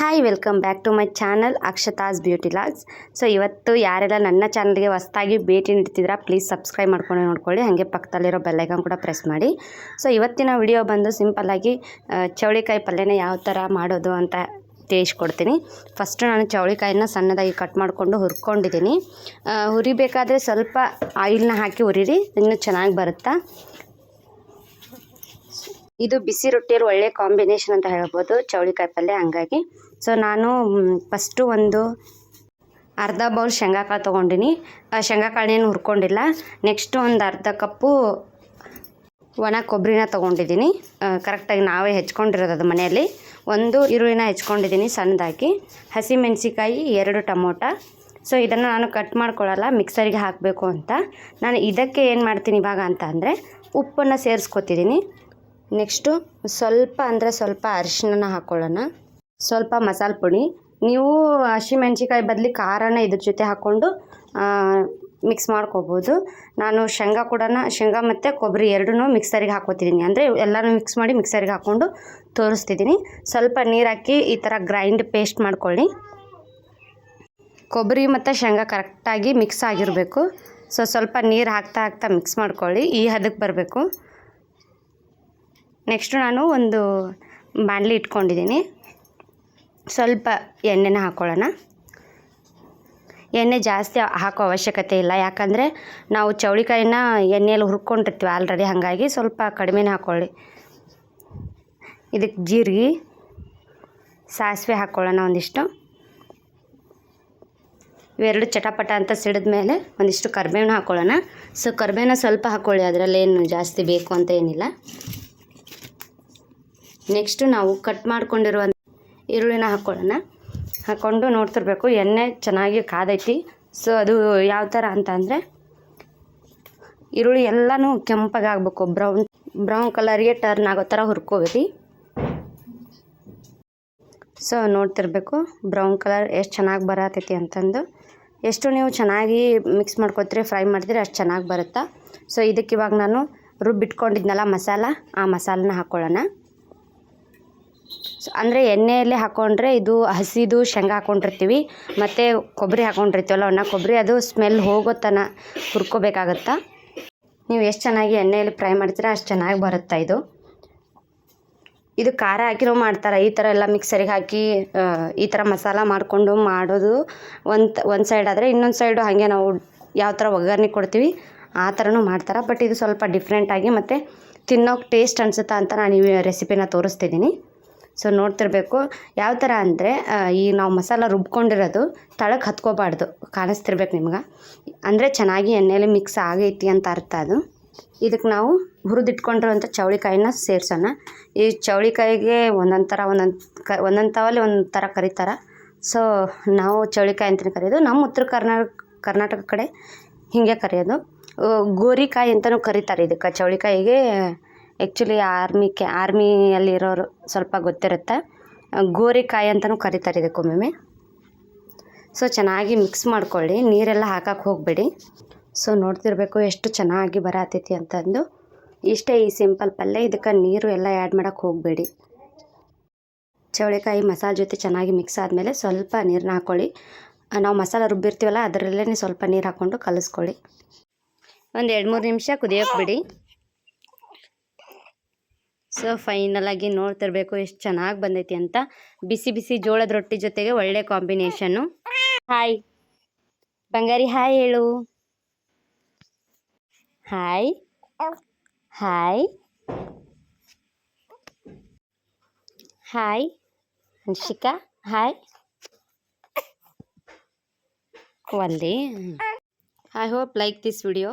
Hi welcome back to my channel Akshata's beauty logs so ಇವತ್ತು ಯಾರೆಲ್ಲ ನನ್ನ ಚಾನಲ್ಗೆ ಹೊಸ್ದಾಗಿ ಭೇಟಿ ನೀಡ್ತಿದ್ರೆ ಪ್ಲೀಸ್ ಸಬ್ಸ್ಕ್ರೈಬ್ ಮಾಡ್ಕೊಂಡು ನೋಡ್ಕೊಳ್ಳಿ. ಹಾಗೆ ಪಕ್ಕದಲ್ಲಿರೋ ಬೆಲ್ಲೈಕನ್ ಕೂಡ ಪ್ರೆಸ್ ಮಾಡಿ. ಸೊ ಇವತ್ತಿನ ವಿಡಿಯೋ ಬಂದು ಸಿಂಪಲ್ಲಾಗಿ ಚೌಳಿಕಾಯಿ ಪಲ್ಯನ ಯಾವ ಥರ ಮಾಡೋದು ಅಂತ ತಿಳಿಸ್ಕೊಡ್ತೀನಿ. ಫಸ್ಟು ನಾನು ಚೌಳಿಕಾಯಿನ ಸಣ್ಣದಾಗಿ ಕಟ್ ಮಾಡಿಕೊಂಡು ಹುರ್ಕೊಂಡಿದ್ದೀನಿ. ಹುರಿಬೇಕಾದ್ರೆ ಸ್ವಲ್ಪ ಆಯಿಲ್ನ ಹಾಕಿ ಹುರಿರಿ, ಇನ್ನೂ ಚೆನ್ನಾಗಿ ಬರುತ್ತಾ? ಇದು ಬಿಸಿ ರೊಟ್ಟಿಯಲ್ಲಿ ಒಳ್ಳೆ ಕಾಂಬಿನೇಷನ್ ಅಂತ ಹೇಳ್ಬೋದು, ಚೌಳಿಕಾಯಿ ಪಲ್ಯ ಹಂಗಾಗಿ. ಸೊ ನಾನು ಫಸ್ಟು ಒಂದು ಅರ್ಧ ಬೌಲ್ ಶೇಂಗಾಕಾಳು ತೊಗೊಂಡಿನಿ. ಆ ಶೇಂಗಾಕಾಳನ್ನೇನು ಹುರ್ಕೊಂಡಿಲ್ಲ. ನೆಕ್ಸ್ಟು ಒಂದು ಅರ್ಧ ಕಪ್ಪು ಒಣ ಕೊಬ್ಬರಿನ ತೊಗೊಂಡಿದ್ದೀನಿ ಕರೆಕ್ಟಾಗಿ ನಾವೇ ಹೆಚ್ಕೊಂಡಿರೋದು ಅದು ಮನೆಯಲ್ಲಿ. ಒಂದು ಈರುಳ್ಳಿನ ಹೆಚ್ಕೊಂಡಿದ್ದೀನಿ ಸಣ್ಣದಾಗಿ. ಹಸಿ ಮೆಣಸಿಕಾಯಿ ಎರಡು ಟೊಮೊಟ. ಸೊ ಇದನ್ನು ನಾನು ಕಟ್ ಮಾಡ್ಕೊಳ್ಳಲ್ಲ ಮಿಕ್ಸರಿಗೆ ಹಾಕಬೇಕು ಅಂತ. ನಾನು ಇದಕ್ಕೆ ಏನು ಮಾಡ್ತೀನಿ ಇವಾಗ ಅಂತ ಅಂದರೆ, ಉಪ್ಪನ್ನು ಸೇರಿಸ್ಕೊತಿದ್ದೀನಿ ನೆಕ್ಸ್ಟು ಸ್ವಲ್ಪ ಅಂದರೆ ಸ್ವಲ್ಪ ಅರಿಶಿನ ಹಾಕ್ಕೊಳ್ಳೋಣ ಸ್ವಲ್ಪ ಮಸಾಲೆ ಪುಡಿ. ನೀವು ಹಸಿಮೆಣ್ಸಿಕಾಯಿ ಬದಲಿ ಖಾರನ ಇದ್ರ ಜೊತೆ ಹಾಕ್ಕೊಂಡು ಮಿಕ್ಸ್ ಮಾಡ್ಕೋಬೋದು. ನಾನು ಶೇಂಗಾ ಕೂಡ ಶೇಂಗಾ ಮತ್ತು ಕೊಬ್ಬರಿ ಎರಡೂ ಮಿಕ್ಸರಿಗೆ ಹಾಕೋತಿದ್ದೀನಿ ಅಂದರೆ ಎಲ್ಲನೂ ಮಿಕ್ಸ್ ಮಾಡಿ ಮಿಕ್ಸರಿಗೆ ಹಾಕ್ಕೊಂಡು ತೋರಿಸ್ತಿದ್ದೀನಿ ಸ್ವಲ್ಪ ನೀರು ಹಾಕಿ ಈ ಥರ ಗ್ರೈಂಡ್ ಪೇಸ್ಟ್ ಮಾಡ್ಕೊಳ್ಳಿ. ಕೊಬ್ಬರಿ ಮತ್ತು ಶೇಂಗಾ ಕರೆಕ್ಟಾಗಿ ಮಿಕ್ಸ್ ಆಗಿರಬೇಕು. ಸೊ ಸ್ವಲ್ಪ ನೀರು ಹಾಕ್ತಾ ಹಾಕ್ತಾ ಮಿಕ್ಸ್ ಮಾಡ್ಕೊಳ್ಳಿ. ಈ ಹದಕ್ಕೆ ಬರಬೇಕು. ನೆಕ್ಸ್ಟು ನಾನು ಒಂದು ಬಾಣಲಿ ಇಟ್ಕೊಂಡಿದ್ದೀನಿ ಸ್ವಲ್ಪ ಎಣ್ಣೆನ ಹಾಕ್ಕೊಳ್ಳೋಣ ಎಣ್ಣೆ ಜಾಸ್ತಿ ಹಾಕೋ ಅವಶ್ಯಕತೆ ಇಲ್ಲ. ಯಾಕಂದರೆ ನಾವು ಚೌಳಿಕಾಯಿನ ಎಣ್ಣೆಯಲ್ಲಿ ಹುರ್ಕೊಂಡಿರ್ತೀವಿ ಆಲ್ರೆಡಿ ಹಾಗಾಗಿ ಸ್ವಲ್ಪ ಕಡಿಮೆನೇ ಹಾಕ್ಕೊಳ್ಳಿ ಇದಕ್ಕೆ ಜೀರಿಗೆ, ಸಾಸಿವೆ ಹಾಕ್ಕೊಳ್ಳೋಣ ಒಂದಿಷ್ಟು. ಇವೆರಡು ಚಟಪಟ ಅಂತ ಸಿಡಿದ ಮೇಲೆ ಒಂದಿಷ್ಟು ಕರಿಬೇವನ್ನ ಹಾಕ್ಕೊಳ್ಳೋಣ ಸೊ ಕರಿಬೇವನ್ನ ಸ್ವಲ್ಪ ಹಾಕ್ಕೊಳ್ಳಿ ಅದರಲ್ಲೇನು ಜಾಸ್ತಿ ಬೇಕು ಅಂತ ಏನಿಲ್ಲ. ನೆಕ್ಸ್ಟು ನಾವು ಕಟ್ ಮಾಡ್ಕೊಂಡಿರುವ ಈರುಳ್ಳಿನ ಹಾಕ್ಕೊಳ್ಳೋಣ ಹಾಕ್ಕೊಂಡು ನೋಡ್ತಿರ್ಬೇಕು, ಎಣ್ಣೆ ಚೆನ್ನಾಗಿ ಕಾದೈತಿ. ಸೊ ಅದು ಯಾವ ಥರ ಅಂತ ಅಂದರೆ, ಈರುಳ್ಳಿ ಎಲ್ಲನೂ ಕೆಂಪಗೆ ಆಗಬೇಕು. ಬ್ರೌನ್ ಬ್ರೌನ್ ಕಲರ್ಗೆ ಟರ್ನ್ ಆಗೋ ಥರ ಹುರ್ಕೋಬೇಕು ಸೊ ನೋಡ್ತಿರ್ಬೇಕು ಬ್ರೌನ್ ಕಲರ್ ಎಷ್ಟು ಚೆನ್ನಾಗಿ ಬರತೈತಿ ಅಂತಂದು. ಎಷ್ಟು ನೀವು ಚೆನ್ನಾಗಿ ಮಿಕ್ಸ್ ಮಾಡ್ಕೊತೀರಿ ಫ್ರೈ ಮಾಡ್ತೀರಿ, ಅಷ್ಟು ಚೆನ್ನಾಗಿ ಬರುತ್ತಾ. ಸೊ ಇದಕ್ಕೆ ಇವಾಗ ನಾನು ರುಬ್ಬಿಟ್ಕೊಂಡಿದ್ನಲ್ಲ ಮಸಾಲ, ಆ ಮಸಾಲನ ಹಾಕ್ಕೊಳ್ಳೋಣ ಸೊ ಅಂದರೆ ಎಣ್ಣೆಯಲ್ಲಿ ಹಾಕ್ಕೊಂಡ್ರೆ ಇದು ಹಸಿದು ಶೇಂಗಾ ಹಾಕ್ಕೊಂಡಿರ್ತೀವಿ ಮತ್ತು ಕೊಬ್ಬರಿ ಹಾಕ್ಕೊಂಡಿರ್ತೀವಲ್ಲ ಒಣ ಕೊಬ್ಬರಿ, ಅದು ಸ್ಮೆಲ್ ಹೋಗೋ ತನ ಹುರ್ಕೋಬೇಕಾಗತ್ತಾ? ನೀವು ಎಷ್ಟು ಚೆನ್ನಾಗಿ ಎಣ್ಣೆಯಲ್ಲಿ ಫ್ರೈ ಮಾಡ್ತೀರಾ, ಅಷ್ಟು ಚೆನ್ನಾಗಿ ಬರುತ್ತಾ ಇದು? ಇದು ಖಾರ ಹಾಕಿರೋ ಮಾಡ್ತಾರೆ? ಈ ಥರ ಎಲ್ಲ ಮಿಕ್ಸರಿಗೆ ಹಾಕಿ ಈ ಥರ ಮಸಾಲ ಮಾಡಿಕೊಂಡು ಮಾಡೋದು ಒಂದು ಒಂದು ಸೈಡ್ ಆದರೆ ಇನ್ನೊಂದು ಸೈಡು ಹಾಗೆ ನಾವು ಯಾವ ಥರ ಒಗ್ಗರಣೆ ಕೊಡ್ತೀವಿ, ಆ ಥರನೂ ಮಾಡ್ತಾರೆ? ಬಟ್ ಇದು ಸ್ವಲ್ಪ ಡಿಫ್ರೆಂಟಾಗಿ ಮತ್ತು ತಿನ್ನೋಕೆ ಟೇಸ್ಟ್ ಅನಿಸುತ್ತಾ ಅಂತ ನಾನು ಈ ರೆಸಿಪಿನ ತೋರಿಸ್ತಿದ್ದೀನಿ ಸೊ ನೋಡ್ತಿರ್ಬೇಕು. ಯಾವ ಥರ ಅಂದರೆ ಈ ನಾವು ಮಸಾಲ ರುಬ್ಕೊಂಡಿರೋದು ತಳಕ್ಕೆ ಹತ್ಕೋಬಾರ್ದು. ಕಾಣಿಸ್ತಿರ್ಬೇಕು ನಿಮ್ಗೆ. ಅಂದರೆ ಚೆನ್ನಾಗಿ ಎಣ್ಣೆಯಲ್ಲಿ ಮಿಕ್ಸ್ ಆಗೈತಿ ಅಂತ ಅರ್ಥ ಅದು. ಇದಕ್ಕೆ ನಾವು ಹುರಿದಿಟ್ಕೊಂಡಿರುವಂಥ ಚೌಳಿಕಾಯಿನ ಸೇರಿಸೋಣ. ಈ ಚೌಳಿಕಾಯಿಗೆ ಒಂದೊಂದು ಥರ ಒಂದೊಂದು ಕ, ಒಂದೊಂದು ತಾವಲ್ಲಿ ಥರ ಕರೀತಾರೆ. ಸೊ ನಾವು ಚೌಳಿಕಾಯಿ ಅಂತಲೇ ಕರೆಯೋದು. ನಮ್ಮ ಉತ್ತರ ಕರ್ನಾಟಕ ಕರ್ನಾಟಕ ಕಡೆ ಹೀಗೆ ಕರೆಯೋದು. ಗೋರಿಕಾಯಿ ಅಂತಲೂ ಕರೀತಾರೆ ಇದಕ್ಕೆ. ಚೌಳಿಕಾಯಿಗೆ ಆ್ಯಕ್ಚುಲಿ ಆರ್ಮಿ ಕೆ ಆರ್ಮಿಯಲ್ಲಿರೋರು ಸ್ವಲ್ಪ ಗೊತ್ತಿರುತ್ತೆ. ಗೋರಿಕಾಯಿ ಅಂತಲೂ ಕರೀತಾರೆ ಇದಕ್ಕೊಮ್ಮೆ ಸೊ ಚೆನ್ನಾಗಿ ಮಿಕ್ಸ್ ಮಾಡ್ಕೊಳ್ಳಿ. ನೀರೆಲ್ಲ ಹಾಕಕ್ಕೆ ಹೋಗಬೇಡಿ. ಸೊ ನೋಡ್ತಿರ್ಬೇಕು ಎಷ್ಟು ಚೆನ್ನಾಗಿ ಬರತೈತಿ ಅಂತಂದು. ಇಷ್ಟೇ ಈ ಸಿಂಪಲ್ ಪಲ್ಯ. ಇದಕ್ಕೆ ನೀರು ಎಲ್ಲ ಆ್ಯಡ್ ಮಾಡೋಕ್ಕೆ ಹೋಗಬೇಡಿ. ಚೌಳಿಕಾಯಿ ಮಸಾಲೆ ಜೊತೆ ಚೆನ್ನಾಗಿ ಮಿಕ್ಸ್ ಆದಮೇಲೆ ಸ್ವಲ್ಪ ನೀರನ್ನ ಹಾಕ್ಕೊಳ್ಳಿ ನಾವು ಮಸಾಲೆ ರುಬ್ಬಿರ್ತೀವಲ್ಲ ಅದರಲ್ಲೇ ಸ್ವಲ್ಪ ನೀರು ಹಾಕ್ಕೊಂಡು ಕಲಿಸ್ಕೊಳ್ಳಿ. ಒಂದು ಎರಡು ಮೂರು ನಿಮಿಷ ಕುದಿಯೋಕೆ ಬಿಡಿ. ಸೊ ಫೈನಲಾಗಿ ನೋಡ್ತಿರ್ಬೇಕು ಎಷ್ಟು ಚೆನ್ನಾಗಿ ಬಂದೈತಿ ಅಂತ. ಬಿಸಿ ಬಿಸಿ ಜೋಳದ ರೊಟ್ಟಿ ಜೊತೆಗೆ ಒಳ್ಳೆ ಕಾಂಬಿನೇಷನ್ನು ಹಾಯ್ ಬಂಗಾರಿ ಹಾಯ್ ಹೇಳು. Hi hi hi Anshika hi ಒಲ್ಲಿ I hope like this video